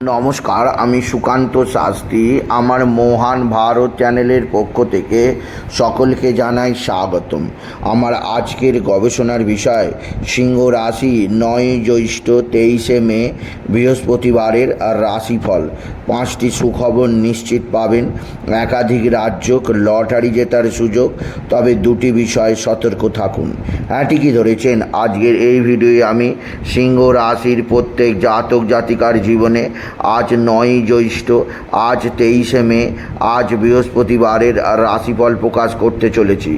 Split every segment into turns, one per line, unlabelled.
নমস্কার, আমি সুকান্ত শাস্ত্রী। আমার মহান ভারত চ্যানেলের পক্ষ থেকে সকলকে জানাই স্বাগতম। আমার আজকের গবেষণার বিষয়, সিংহ রাশি নয় জ্যৈষ্ঠ তেইশে মে, বৃহস্পতিবারের রাশিফল। পাঁচটি সুখবর নিশ্চিত পাবেন। একাধিক রাজ্য লটারি জেতার সুযোগ, তবে দুটি বিষয়ে সতর্ক থাকুন। হ্যাঁ ঠিকই ধরেছেন, আজকের এই ভিডিওয়ে আমি সিংহ রাশির প্রত্যেক জাতক জাতিকার জীবনে আজ নয়ই জ্যৈষ্ঠ, আজ তেইশে মে, আজ বৃহস্পতিবারের রাশিফল প্রকাশ করতে চলেছি।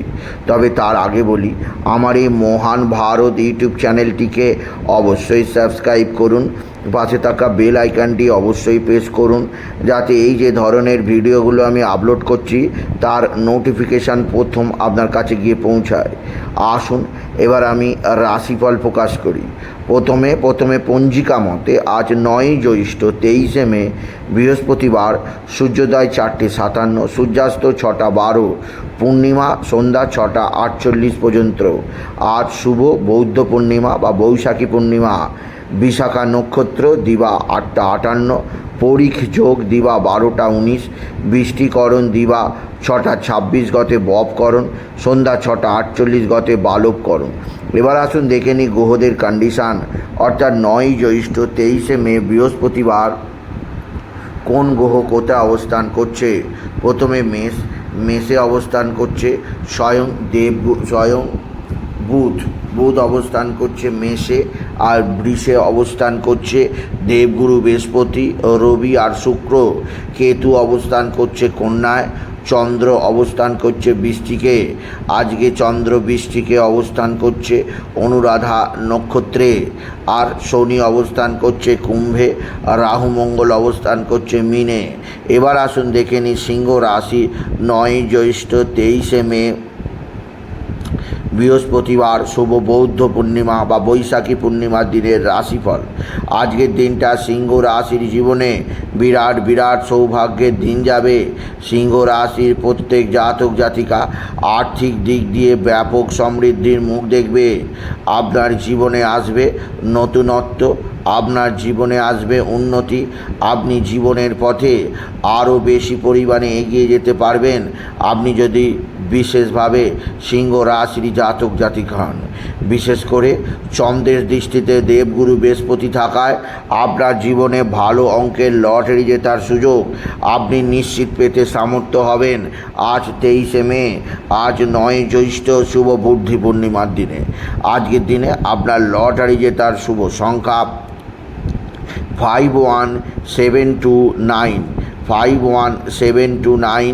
তবে তার আগে বলি, আমার এই মহান ভারত ইউটিউব চ্যানেলটিকে অবশ্যই সাবস্ক্রাইব করুন, পাশে থাকা বেল আইকনটি অবশ্যই প্রেস করুন, যাতে এই যে ধরনের ভিডিওগুলো আমি আপলোড করছি, তার নোটিফিকেশান প্রথম আপনার কাছে গিয়ে পৌঁছায়। আসুন, এবার আমি রাশিফল প্রকাশ করি। প্রথমে প্রথমে পঞ্জিকা মতে আজ নয় জ্যৈষ্ঠ তেইশে মে, বৃহস্পতিবার, সূর্যোদয় চারটে সাতান্ন, সূর্যাস্ত ছটা বারো, পূর্ণিমা সন্ধ্যা ছটা আটচল্লিশ পর্যন্ত। আজ শুভ বৌদ্ধ পূর্ণিমা বা বৈশাখী পূর্ণিমা। বিশাখা নক্ষত্র দিবা আটটা আটান্ন পরিখ যোগ দিবা বারোটা উনিশ বৃষ্টিকরণ দিবা ছটা ছাব্বিশ গতে ববকরণ সন্ধ্যা ছটা আটচল্লিশ গতে বালবকরণ এবার আসুন দেখে নিই গ্রহদের কন্ডিশান অর্থাৎ নয় জ্যৈষ্ঠ তেইশে মে, বৃহস্পতিবার কোন গ্রহ কোথায় অবস্থান করছে? প্রথমে মেষ, মেষে অবস্থান করছে স্বয়ং দেব, স্বয়ং বুধ। বুধ অবস্থান করছে মেষে আর বৃষে অবস্থান করছে দেবগুরু বৃহস্পতি, রবি আর শুক্র। কেতু অবস্থান করছে কন্যায়, চন্দ্র অবস্থান করছে বৃষ্টিকে। আজকে চন্দ্র বৃষ্টিকে অবস্থান করছে অনুরাধা নক্ষত্রে। আর শনি অবস্থান করছে কুম্ভে, রাহু মঙ্গল অবস্থান করছে মিনে। এবার আসুন দেখে নিই সিংহ রাশি নয়, জ্যৈষ্ঠ তেইশে মে বৃহস্পতিবার শুভ বৌদ্ধ পূর্ণিমা বা বৈশাখী পূর্ণিমার দিনের রাশিফল। আজকের দিনটা সিংহ রাশির জীবনে বিরাট বিরাট সৌভাগ্যের দিন যাবে। সিংহ রাশির প্রত্যেক জাতক জাতিকা আর্থিক দিক দিয়ে ব্যাপক সমৃদ্ধির মুখ দেখবে। আপনার জীবনে আসবে নতুনত্ব আপনার জীবনে আসবে উন্নতি। আপনি জীবনের পথে আরও বেশি পরিমাণে এগিয়ে যেতে পারবেন। আপনি যদি বিশেষভাবে সিংহ রাশির জাতক জাতিক হন, বিশেষ করে চন্দ্রের দৃষ্টিতে দেবগুরু বৃহস্পতি থাকায় আপনার জীবনে ভালো অঙ্কের লটারি জেতার সুযোগ আপনি নিশ্চিত পেতে সামর্থ্য হবেন আজ তেইশে মে, আজ নয় জ্যৈষ্ঠ শুভ বুদ্ধি পূর্ণিমার দিনে। আজকের দিনে আপনার লটারি জেতার শুভ সংখ্যা five one seven two nine five one seven two nine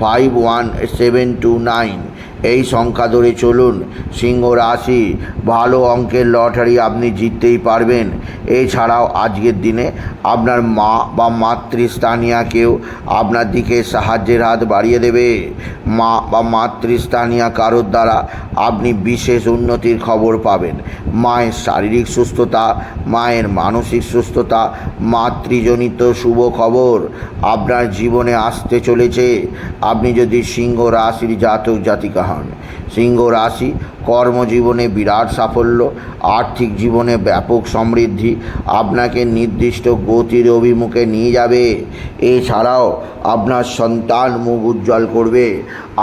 five one seven two nine এই সংখ্যা ধরে চলুন। সিংহ রাশি, ভালো অঙ্কের লটারি আপনি জিততেই পারবেন। এছাড়াও আজকের দিনে আপনার মা বা মাতৃস্থানীয় কেউ আপনার দিকে সাহায্যের হাত বাড়িয়ে দেবে। মা বা মাতৃস্থানীয় কারোর দ্বারা আপনি বিশেষ উন্নতির খবর পাবেন। মায়ের শারীরিক সুস্থতা, মায়ের মানসিক সুস্থতা, মাতৃজনিত শুভ খবর আপনার জীবনে আসতে চলেছে। আপনি যদি সিংহ রাশির জাতক জাতিকা হন সিংহ রাশি, কর্মজীবনে বিরাট সাফল্য, আর্থিক জীবনে ব্যাপক সমৃদ্ধি, আপনাকে নির্দিষ্ট গতির অভিমুখে নিয়ে যাবে। এছাড়াও আপনার সন্তান মুখ উজ্জ্বল করবে।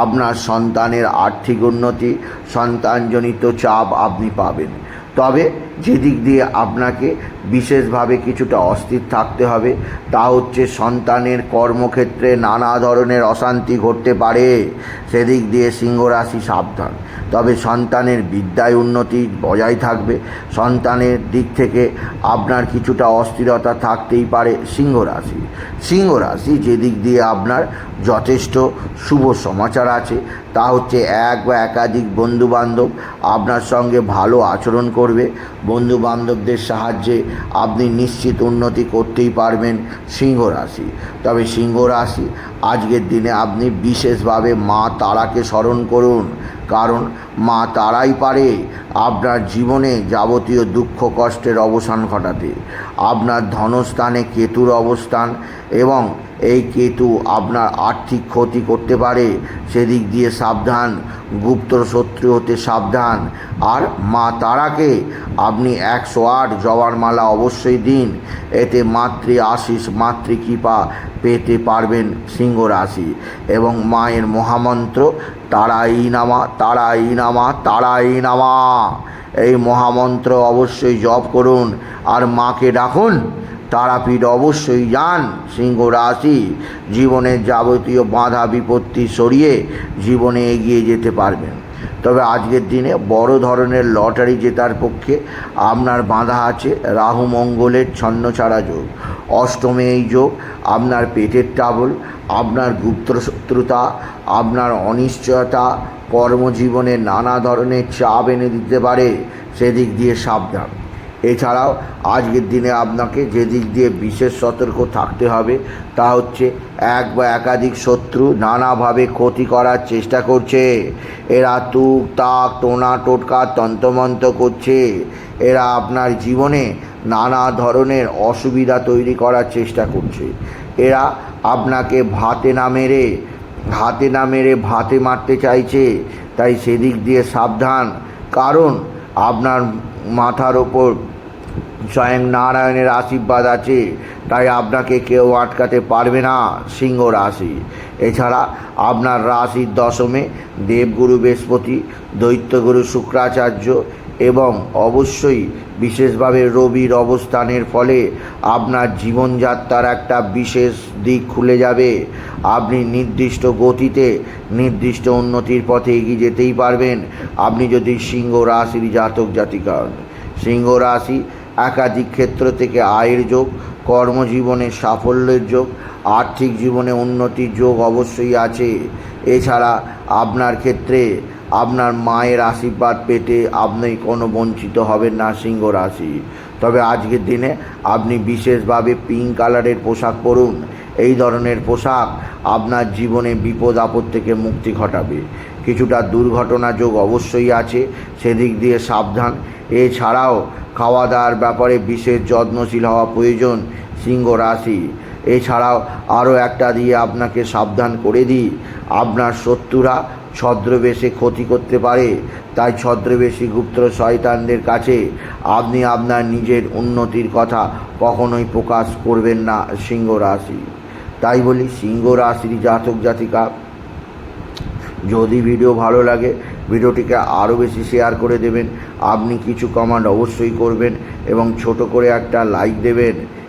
আপনার সন্তানের আর্থিক উন্নতি, সন্তানজনিত চাপ আপনি পাবেন। তবে যেদিক দিয়ে আপনাকে বিশেষভাবে কিছুটা অস্থির থাকতে হবে। তা হচ্ছে সন্তানের কর্মক্ষেত্রে নানা ধরনের অশান্তি ঘটতে পারে। সেদিক দিয়ে সিংহরাশি সাবধান। তবে সন্তানের বিদ্যায় উন্নতি বজায় থাকবে। সন্তানের দিক থেকে আপনার কিছুটা অস্থিরতা থাকতেই পারে সিংহ রাশি সিংহ রাশি যেদিক দিয়ে আপনার যথেষ্ট শুভ সমাচার আছে, তা হচ্ছে এক বা একাধিক বন্ধুবান্ধব আপনার সঙ্গে ভালো আচরণ করবে। বন্ধু বান্ধবদের সাহায্যে আপনি নিশ্চিত উন্নতি করতেই পারবেন সিংহ রাশি। তবে সিংহ রাশি, আজকের দিনে আপনি বিশেষভাবে মা তারাকে স্মরণ করুন। কারণ মা তারাই পারে আপনার জীবনে যাবতীয় দুঃখ কষ্টের অবসান ঘটাতে। আপনার ধনস্থানে কেতুর অবস্থান এবং এই কেতু আপনার আর্থিক ক্ষতি করতে পারে। সেদিক দিয়ে সাবধান গুপ্ত শত্রু হতে সাবধান। আর মা তারাকে আপনি একশো আট জবার মালা অবশ্যই দিন। এতে মাতৃ আশিস মাতৃকৃপা পেতে পারবেন সিংহ রাশি এবং মায়ের মহামন্ত্র, তারাই নামা তারাই নামা তারাই নামা। এই মহামন্ত্র অবশ্যই জপ করুন আর মাকে ডাকুন, তারাপীঠ অবশ্যই যান, সিংহ রাশি। জীবনের যাবতীয় বাধা বিপত্তি সরিয়ে জীবনে এগিয়ে যেতে পারবেন। তবে আজকের দিনে বড় ধরনের লটারি জেতার পক্ষে আপনার বাঁধা আছে রাহু, মঙ্গলের ছন্নছাড়া যোগ। অষ্টমে এই যোগ, আপনার পেটের টাবল, আপনার গুপ্ত শত্রুতা আপনার অনিশ্চয়তা কর্মজীবনে নানা ধরনের চাপ এনে দিতে পারে, সেদিক দিয়ে সাবধান। এছাড়াও, আজকের দিনে আপনাকে যে দিক দিয়ে বিশেষ সতর্ক থাকতে হবে, তা হচ্ছে এক বা একাধিক শত্রু নানাভাবে ক্ষতি করার চেষ্টা করছে। এরা তুক তাক টোনা টোটকা তন্ত্রমন্ত্র করছে। এরা আপনার জীবনে নানা ধরনের অসুবিধা তৈরি করার চেষ্টা করছে। এরা আপনাকে ভাতে না মেরে হাতে না মেরে ভাতে মারতে চাইছে, তাই সেদিক দিয়ে সাবধান। কারণ আপনার মাথার ওপর স্বয়ং নারায়ণের আশীর্বাদ আছে, তাই আপনাকে কেউ আটকাতে পারবে না সিংহ রাশি। এছাড়া আপনার রাশির দশমে দেবগুরু, বৃহস্পতি, দৈত্যগুরু, শুক্রাচার্য এবং অবশ্যই বিশেষভাবে রবির অবস্থানের ফলে আপনার জীবনযাত্রার একটা বিশেষ দিক খুলে যাবে। আপনি নির্দিষ্ট গতিতে নির্দিষ্ট উন্নতির পথে এগিয়ে যেতেই পারবেন। আপনি যদি সিংহ রাশির জাতক জাতিকা সিংহ রাশি একাধিক ক্ষেত্র থেকে আয়ের যোগ, কর্মজীবনে সাফল্যের যোগ, আর্থিক জীবনে উন্নতির যোগ অবশ্যই আছে। এছাড়া আপনার ক্ষেত্রে আপনার মায়ের আশীর্বাদ পেতে আপনি কোনো বঞ্চিত হবেন না, সিংহ রাশি। তবে আজকের দিনে আপনি বিশেষভাবে পিঙ্ক কালারের পোশাক পরুন। এই ধরনের পোশাক আপনার জীবনে বিপদ, আপদ থেকে মুক্তি ঘটাবে। কিছুটা দুর্ঘটনা যোগ অবশ্যই আছে, সেদিক দিয়ে সাবধান। এছাড়াও খাওয়া দাওয়ার ব্যাপারে বিশেষ যত্নশীল হওয়া প্রয়োজন, সিংহ রাশি। এছাড়াও আরও একটা দিয়ে আপনাকে সাবধান করে দিই। আপনার শত্রুরা ছদ্রবেশে ক্ষতি করতে পারে, তাই ছদ্রবেশী গুপ্ত শয়তানদের কাছে আপনি আপনার নিজের উন্নতির কথা কখনোই প্রকাশ করবেন না সিংহ রাশি। তাই বলি সিংহ রাশির জাতক জাতিকা, যদি ভিডিও ভালো লাগে, ভিডিওটিকে আরও বেশি শেয়ার করে দেবেন। আপনি কিছু কমান্ড অবশ্যই করবেন এবং ছোট করে একটা লাইক দেবেন।